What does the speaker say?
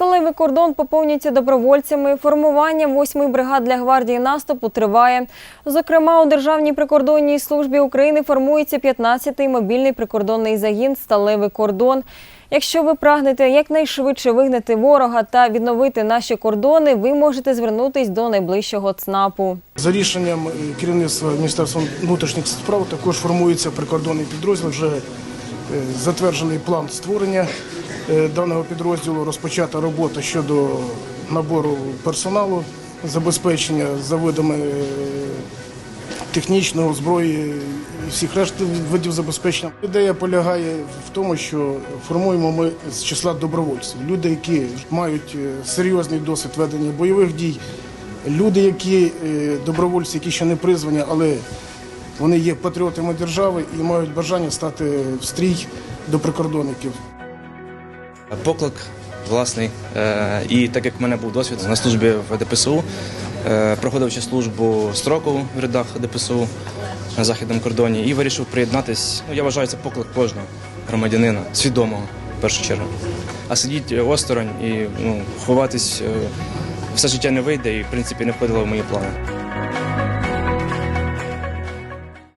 Сталевий кордон поповнюється добровольцями. Формування 8-ї бригад для гвардії наступу триває. Зокрема, у Державній прикордонній службі України формується 15-й мобільний прикордонний загін Сталевий кордон. Якщо ви прагнете якнайшвидше вигнати ворога та відновити наші кордони, ви можете звернутись до найближчого ЦНАПу. За рішенням керівництва Міністерства внутрішніх справ також формується прикордонний підрозділ. Вже е, затверджений план створення даного підрозділу. Розпочата робота щодо набору персоналу, забезпечення за видами е, технічного зброї і всіх решт видів забезпечення. Ідея полягає в тому, що формуємо ми з числа добровольців. Люди, які мають е, серйозний досвід ведення бойових дій, люди, які е, добровольці, які ще не призвані, але вони є патріотами держави і мають бажання стати в стрій до прикордонників. Поклик власний. Е, І так як в мене був досвід на службі в ДПСУ, е, проходивши службу строкову в рядах ДПСУ на західному кордоні і вирішив приєднатись. Ну, я вважаю, це поклик кожного громадянина, свідомого в першу чергу. А сидіти осторонь і ну, ховатись е, все життя не вийде і в принципі не входило в мої плани.